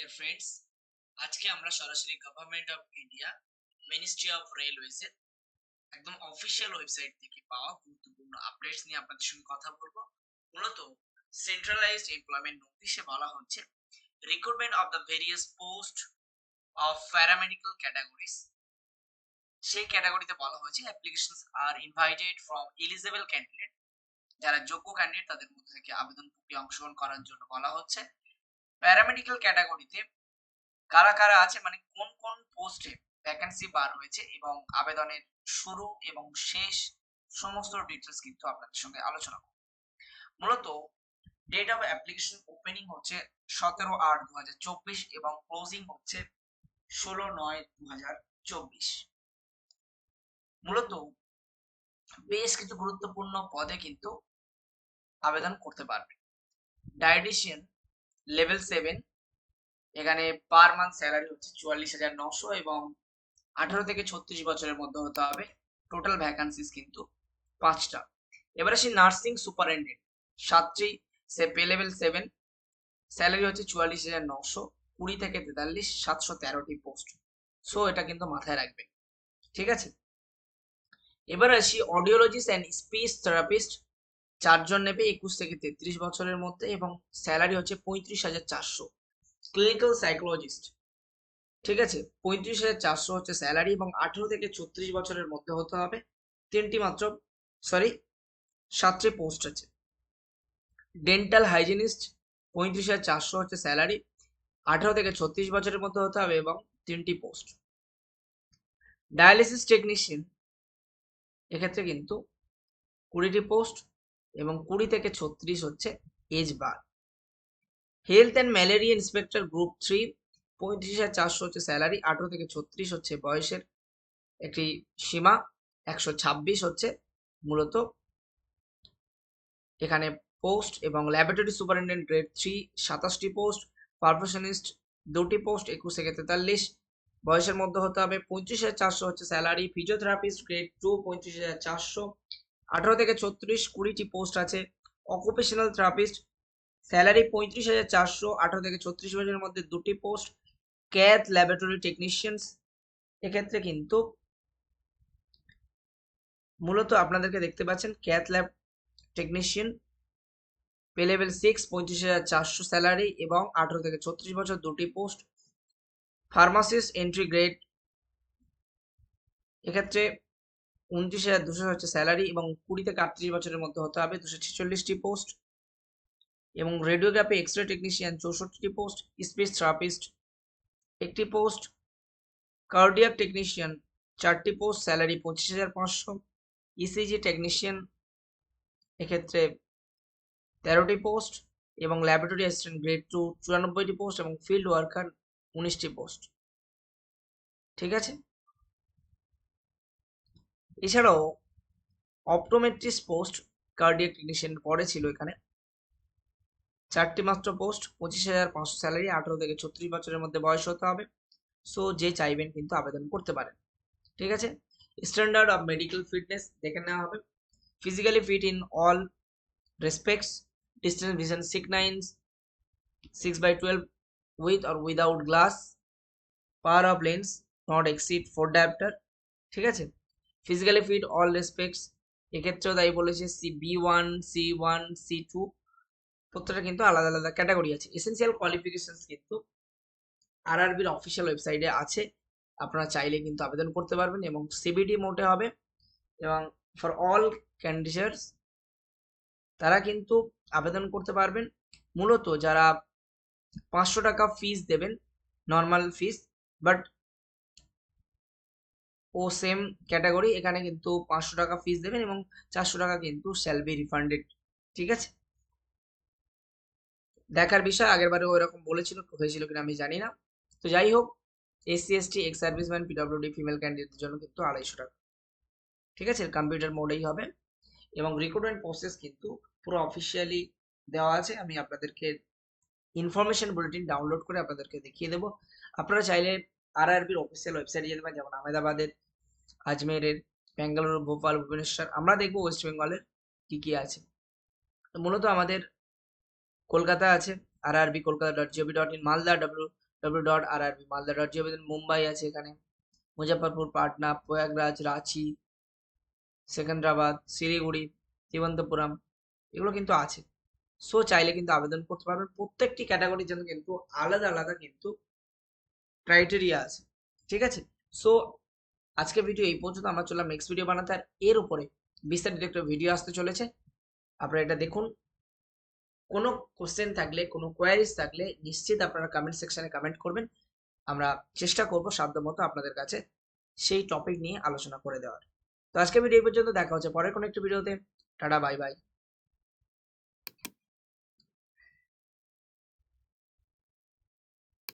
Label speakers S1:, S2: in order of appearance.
S1: Dear friends আজকে আমরা সরাসরি government of India ministry of railways এর একদম অফিসিয়াল ওয়েবসাইট থেকে পাওয়া গুরুত্বপূর্ণ আপডেটস নিয়ে আপনাদের সঙ্গে কথা বলব। মূলত সেন্ট্রালাইজড এমপ্লয়মেন্ট নোটিশে বলা হচ্ছে recruitment of the various post of paramedical categories সেই ক্যাটাগরিতে বলা হয়েছে applications are invited from eligible candidate যারা যোগ্য ক্যান্ডিডেট তাদের মধ্যে থেকে আবেদন প্রক্রিয়া অংশগ্রহণ করার জন্য বলা হচ্ছে। প্যারামেডিক্যাল ক্যাটাগরিতে কারা কারা আছে মানে কোন কোন পোস্টে ভ্যাকেন্সি বার হয়েছে এবং আবেদনের শুরু এবং শেষ সমস্ত ডিটেলস কিন্তু আপনাদের সঙ্গে আলোচনা করব। মূলত ডেট অফ অ্যাপ্লিকেশন ওপেনিং হচ্ছে সতেরো আট দু হাজার চব্বিশ এবং ক্লোজিং হচ্ছে ষোলো নয় দু হাজার চব্বিশ। মূলত বেশ কিছু গুরুত্বপূর্ণ পদে কিন্তু আবেদন করতে পারবে। ডায়েটিশিয়ান লেভেল সেভেন এখানে পার মান্থ স্যালারি হচ্ছে চুয়াল্লিশ হাজার নশো এবং আঠারো থেকে ছত্রিশ বছরের মধ্যে হতে হবে। টোটাল ভ্যাকান্সিস কিন্তু পাঁচটা। এবার আসি নার্সিং সুপারিনটেন্ডেন্ট সাতটি সে পে লেভেল সেভেন স্যালারি হচ্ছে চুয়াল্লিশ হাজার নশো, কুড়ি থেকে তেতাল্লিশ, সাতশো তেরোটি পোস্ট সো এটা কিন্তু মাথায় রাখবে। ঠিক আছে? এবার আসি অডিওলজিস্ট অ্যান্ড স্পিচ থেরাপিস্ট চারজন নেবে একুশ থেকে তেত্রিশ বছরের মধ্যে এবং স্যালারি হচ্ছে পঁয়ত্রিশ হাজার চারশো। ক্লিনিক্যাল সাইকোলজিস্ট ঠিক আছে? পঁয়ত্রিশ হাজার চারশো হচ্ছে স্যালারি এবং আঠেরো থেকে ছত্রিশ বছরের মধ্যে হতে হবে। তিনটি মাত্র সরি সাতটি পোস্ট আছে। ডেন্টাল হাইজিনিস্ট পঁয়ত্রিশ হাজার চারশো হচ্ছে স্যালারি আঠেরো থেকে ছত্রিশ বছরের মধ্যে হতে হবে এবং তিনটি পোস্ট ডায়ালিসিস টেকনিশিয়ান এক্ষেত্রে কিন্তু কুড়িটি পোস্ট এবং কুড়ি থেকে ছত্রিশ হচ্ছে age bar health and malaria inspector group three পঁয়ত্রিশ হাজার চারশো হচ্ছে স্যালারি আঠেরো থেকে ছত্রিশ হচ্ছে বয়সের একটি সীমা, একশো ছাব্বিশ হচ্ছে মূলত এখানে পোস্ট এবং ল্যাবরেটরি সুপারিনটেন্ডেন্ট গ্রেড থ্রি সাতাশটি পোস্ট পারফেশনিস্ট দুটি পোস্ট একুশ থেকে তেতাল্লিশ। বয়সের মধ্যে হতে হবে পঁয়ত্রিশ হাজার চারশো হচ্ছে স্যালারি ফিজিওথেরাপিস্ট গ্রেড টু পঁয়ত্রিশ হাজার চারশো। আঠারো থেকে ছত্রিশ কুড়িটি পোস্ট আছে। অকুপেশনাল থেরাপিস্ট স্যালারি পঁয়ত্রিশ হাজার চারশো, আঠারো থেকে ছত্রিশ বছরের মধ্যে দুটি পোস্ট ক্যাথ ল্যাবরেটরি টেকনিশিয়ানস এক্ষেত্রে কিন্তু মূলত আপনাদেরকে দেখতে পাচ্ছেন cath lab technician pay level six পঁয়ত্রিশ হাজার চারশো স্যালারি এবং আঠারো থেকে ছত্রিশ বছর দুটি পোস্ট ফার্মাসিস্ট এন্ট্রি গ্রেড এক্ষেত্রে উনত্রিশ হাজার দুশো হচ্ছে স্যালারি এবং কুড়ি থেকে আটত্রিশ বছরের মধ্যে হতে হবে। দুশো ছেচল্লিশটি পোস্ট এবং রেডিওগ্রাফি এক্স রে টেকনিশিয়ান চৌষট্টিটি পোস্ট স্পেস থেরাপিস্ট একটি পোস্ট কার্ডিয়াক টেকনিশিয়ান চারটি পোস্ট স্যালারি পঁচিশ হাজার পাঁচশো। ইসিজি টেকনিশিয়ান এক্ষেত্রে তেরোটি পোস্ট এবং ল্যাবরেটরি অ্যাসিস্ট্যান্ট গ্রেড টু চুরানব্বইটি পোস্ট এবং ফিল্ড ওয়ার্কার উনিশটি পোস্ট ঠিক আছে? এছাড়াও অপটোমেট্রিস পোস্ট কার্ডিয়াক টেকনিশিয়ান পরে ছিল এখানে। চারটি মাত্র পোস্ট পঁচিশ হাজার পাঁচশো স্যালারি আঠারো থেকে ছত্রিশ বছরের মধ্যে বয়স হতে হবে। সো যে চাইবেন কিন্তু আবেদন করতে পারেন। ঠিক আছে? স্ট্যান্ডার্ড অফ মেডিকেল ফিটনেস দেখে নেওয়া হবে। Physically fit in all respects distance vision six nines six by twelve with or without glass power of lens not exceed four diopter ঠিক আছে? ফিজিক্যালি ফিট অল রেসপেক্টস এক্ষেত্রেও তাই বলেছে C B one C one C two প্রত্যেকটা কিন্তু আলাদা আলাদা category আছে। এসেন্সিয়াল কোয়ালিফিকেশনস কিন্তু আরআরবির অফিসিয়াল ওয়েবসাইটে আছে। আপনারা চাইলে কিন্তু আবেদন করতে পারবেন এবং সিবিডি মোটে হবে এবং ফর অল ক্যান্ডিডেটস তারা কিন্তু আবেদন করতে পারবেন। মূলত যারা পাঁচশো টাকা ফিস দেবেন নর্মাল ফিস বাট ও সেম ক্যাটাগরি এখানে কিন্তু পাঁচশো টাকা ফিস দেবেন এবং চারশো টাকা কিন্তু শ্যাল বি রিফান্ডেড ঠিক আছে? দেখার বিষয়, আগের বারে ওইরকম বলেছিল, হয়েছিল কিনা আমি জানি না। তো যাই হোক SC ST ex serviceman PWD female ক্যান্ডিডেটদের জন্য কিন্তু আড়াইশো টাকা, ঠিক আছে? কম্পিউটার মোডেই হবে এবং রিক্রুটমেন্ট প্রসেস কিন্তু পুরো অফিসিয়ালি দেওয়া আছে। আমি আপনাদেরকে ইনফরমেশন বুলেটিন ডাউনলোড করে আপনাদেরকে দেখিয়ে দেবো। আপনারা চাইলে আরআরবির অফিসিয়াল ওয়েবসাইটে যেতে পারেন যেমন আহমেদাবাদের, আজমেরের ব্যাঙ্গালোর ভোপাল, ভুবনেশ্বর, আমরা দেখব ওয়েস্ট বেঙ্গলের কি কি আছে। মূলত আমাদের কলকাতা আছে R RB Kolkata dot gov dot in Malda W W dot R RB Malda dot gov Mumbai আছে এখানে মুজাফরপুর পাটনা, প্রয়াগরাজ, রাঁচি, সেকেন্দ্রাবাদ, শিলিগুড়ি, তিরুবনন্তপুরম, এগুলো কিন্তু আছে। সো চাইলে কিন্তু আবেদন করতে পারবেন, প্রত্যেকটি ক্যাটাগরির জন্য কিন্তু আলাদা আলাদা কিন্তু ক্রাইটেরিয়া আছে, ঠিক আছে? সো আজকে ভিডিও এই পর্যন্ত, আমরা চললাম নেক্সট ভিডিও বানাতে, আর এর উপরে বিস্তারিত একটা ভিডিও আসতে চলেছে। আপনারা এটা দেখুন। কোনো কোশ্চেন থাকলে, কোনো কোয়ারিজ থাকলে, নিশ্চিত আপনারা কমেন্ট সেকশানে কমেন্ট করবেন। আমরা চেষ্টা করব সাধ্যমতো আপনাদের কাছে সেই টপিক নিয়ে আলোচনা করে দেওয়ার। তো আজকে ভিডিও এই পর্যন্ত, দেখা হচ্ছে পরের কোনো একটি ভিডিওতে টাটা বাই বাই